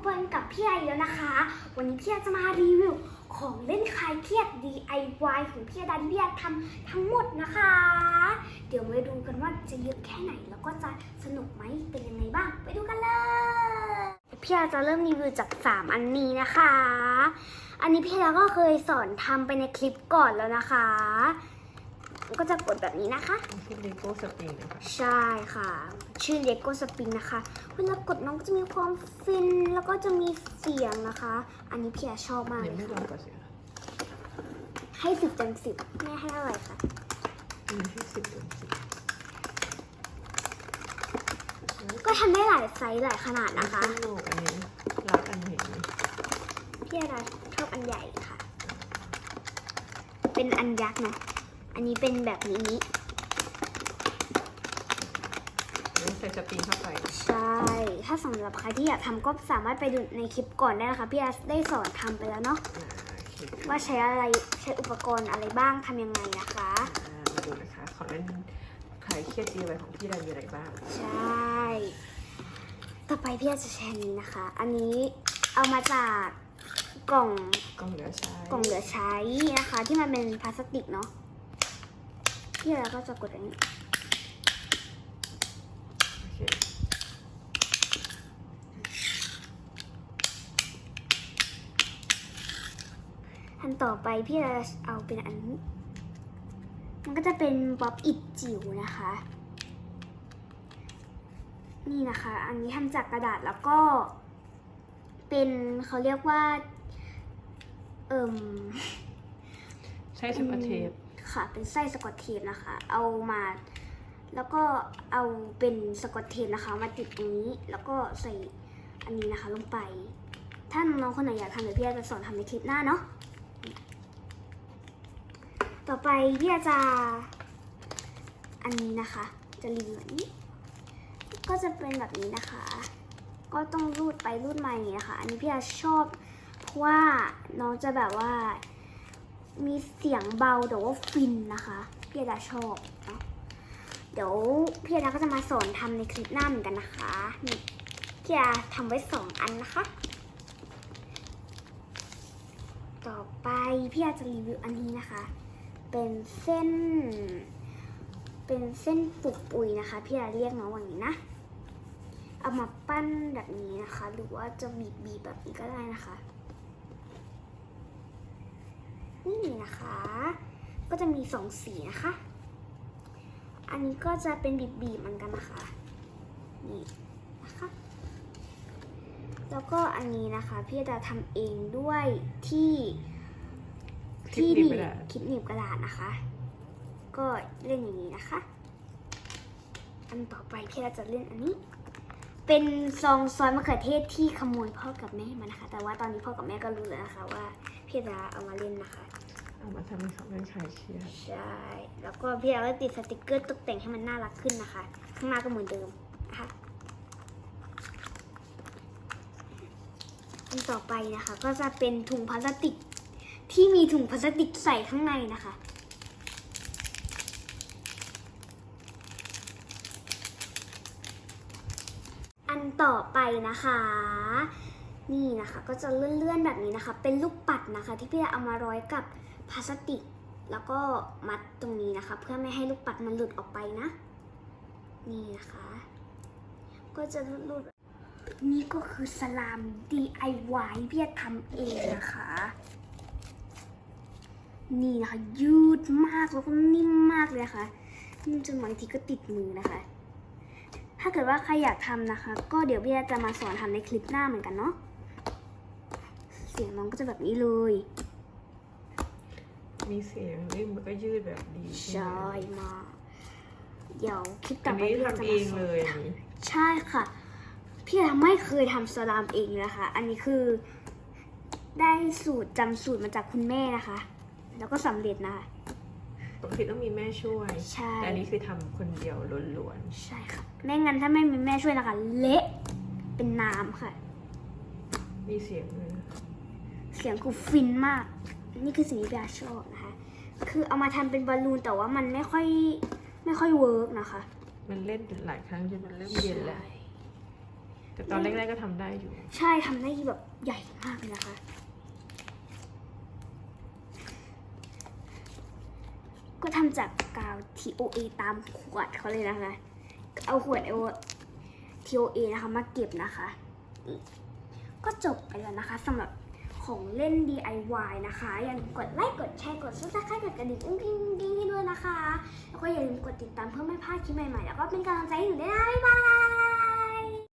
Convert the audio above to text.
เปิลกับพี่ไอแล้วนะคะ วันนี้พี่ไอจะมารีวิวของเล่นคลายเครียด DIY ของพี่ดาที่พี่ไอทำทั้งหมดนะคะ เดี๋ยวมาดูกันว่าจะเยอะแค่ไหนแล้วก็จะสนุกไหมเป็นยังไงบ้าง ไปดูกันเลยพี่ไอจะเริ่มรีวิวจาก 3 อันนี้นะคะ อันนี้พี่ไอก็เคยสอนทำไปในคลิปก่อนแล้วนะคะ ก็จะกดแบบนี้นะคะที่เลโก้สปริงนะคะใช่ค่ะ ชื่อ Lego Spin นะคะ เวลากดน้องก็จะมีความฟินแล้วก็จะมีเสียงนะคะ อันนี้พี่อาชอบมากเดี๋ยวเลไม่ยลองค่ะก่อนสิคะให้สิบเต็มสิบแม่ให้เท่าไหร่คะอันนี้ให้สิบเต็มสิบก็ทำได้หลายไซส์หลายขนาดนะคะสนุกอันนี้รักอันเห็นไหมพี่อาชอบอันใหญ่ค่ะ เป็นอันยักษ์เนาะ อันนี้เป็นแบบนี้แล้วใส่สปริงเข้าไป ใช่ ถ้าสำหรับใครที่อยากทำก็สามารถไปดูในคลิปก่อนได้นะคะ พี่อาได้สอนทำไปแล้วเนาะอ่าโอเคว่าใช้อะไรใช้อุปกรณ์อะไรบ้างทำยังไงนะคะอ่ามาดูนะคะของเล่นคลายเครียดดีไว้ของพี่ดามีอะไรบ้าง ใช่ ต่อไปพี่อาจะแชร์นี้นะคะ อันนี้เอามาจากกล่องกล่องเหลือใช้กล่องเหลือใช้นะคะ ที่มันเป็นพลาสติกเนาะ พี่เราก็จะกดอันนี้โอเคอันต่อไปพี่จะเอาเป็นอันนี้ มันก็จะเป็นบ๊อบอิดจิ๋วนะคะ นี่นะคะ อันนี้ทำจากกระดาษแล้วก็ เป็นเขาเรียกว่า เอิ่มใช้สกอตเทป ค่ะ เป็นไส้สกอตเทปนะคะ เอามา แล้วก็เอาเป็นสกอตเทปนะคะ มาติดตรงนี้ แล้วก็ใส่อันนี้นะคะลงไป ถ้าน้องๆคนไหนอยากทำเดี๋ยวพี่จะสอนทำในคลิปหน้าเนาะ ต่อไปพี่จะอันนี้นะคะ จะรีวิวนี้ ก็จะเป็นแบบนี้นะคะ ก็ต้องรูดไปรูดมาอย่างนี้นะคะ อันนี้พี่ชอบเพราะว่าน้องจะแบบว่า มีเสียงเบาแต่ว่าฟินนะคะพี่อาชอบเนาะเดี๋ยวพี่อาก็จะมาสอนทำในคลิปหน้าเหมือนกันนะคะนี่พี่อาทำไว้สองอันนะคะ ต่อไปพี่อาจะรีวิวอันนี้นะคะ เป็นเส้น เป็นเส้นปุกปุยนะคะพี่อาเรียกน้องว่าอย่างนี้นะเอามาปั้นแบบนี้นะคะ หรือว่าจะบีบบีบๆแบบนี้ก็ได้นะคะ นี่นะคะ ก็จะมีสองสีนะคะ อันนี้ก็จะเป็นบีบบีบๆเหมือนกันนะคะ นี่นะคะ แล้วก็อันนี้นะคะพี่จะทำเองด้วยที่คลิปที่นี้หไปนีบแล้วคลิปหนีบกระดาษนะคะ ก็เล่นอย่างนี้นะคะ อันต่อไปพี่เราจะเล่นอันนี้ เป็นซองซอสมะเขือเทศที่ขโมยพ่อกับแม่มานะคะ แต่ว่าตอนนี้พ่อกับแม่ก็รู้แล้วนะคะ ว่าพี่จะเอามาเล่นนะคะ เอามาทำเป็นของเล่นคลายเครียดใช่ แล้วก็พี่เราก็ติดสติกเกอร์ตกแต่งให้มันน่ารักขึ้นนะคะ ข้างหน้าก็เหมือนเดิมนะคะอันต่อไปนะคะ ก็จะเป็นถุงพลาสติกที่มีถุงพลาสติกใส่ข้างในนะคะ ต่อไปนะคะ นี่นะคะก็จะเลื่อนๆแบบนี้นะคะ เป็นลูกปัดนะคะ ที่พี่เอามาร้อยกับพลาสติก แล้วก็มัดตรงนี้นะคะ เพื่อไม่ให้ลูกปัดมันหลุดออกไปนะ นี่นะคะ ก็จะรูดนี่ก็คือสลาม DIY พี่ทำเองนะคะ นี่นะคะยืดมากแล้วก็นิ่มมากเลยค่ะนิ่มจนบางทีก็ติดมือนะคะ ถ้าเกิดว่าใครอยากทำนะคะ ก็เดี๋ยวพี่จะมาสอนทำในคลิปหน้าเหมือนกันเนาะ เสียงน้องก็จะแบบนี้เลย มีเสียงนี่มันก็ยืดแบบดีใช่ใช่ไหมมากเดี๋ยวคลิปอัต่อนไปนี้พี่จะทำมาเองสอนเลยอันนี้ใช่ค่ะ พี่อาไม่เคยทำสลามเองเลยนะคะ อันนี้คือ ได้สูตรจำสูตรมาจากคุณแม่นะคะ แล้วก็สำเร็จนะคะ ปกติต้องมีแม่ช่วย ใช่ แต่อันนี้คือทำคนเดียวล้วนใช่ค่ะ ไม่งั้นถ้าไม่มีแม่ช่วยนะคะ เละเป็นน้ำค่ะๆมีเสียงเลยนะเสียงคือฟินมาก นี่คือสิ่งที่พี่อาชอบนะคะ คือเอามาทำเป็นบอลลูนแต่ว่ามันไม่ค่อยไม่ค่อยเวิร์กนะคะมันเล่นหลายครั้งจนมันเริ่มเย็นแล้วใช่แต่ตอนแรกๆก็ทำได้อยู่ ใช่ทำได้แบบใหญ่มากเลยนะคะ ก็ทำจากกาว TOA ตามขวดเขาเลยนะคะ เอาขวดเอา TOA นะคะมาเก็บนะคะ ก็จบไปแล้วนะคะสำหรับของเล่น DIY นะคะ อย่าลืมกดไลค์กดแชร์กดซับสไครต์กดกระดิ่งอุ้งอิงดิ้งให้ด้วยนะคะ แล้วก็อย่าลืมกดติดตามเพื่อไม่พลาดคลิปใหม่ๆ แล้วก็เป็นกำลังใจให้หนูด้วยนะบ๊ายบาย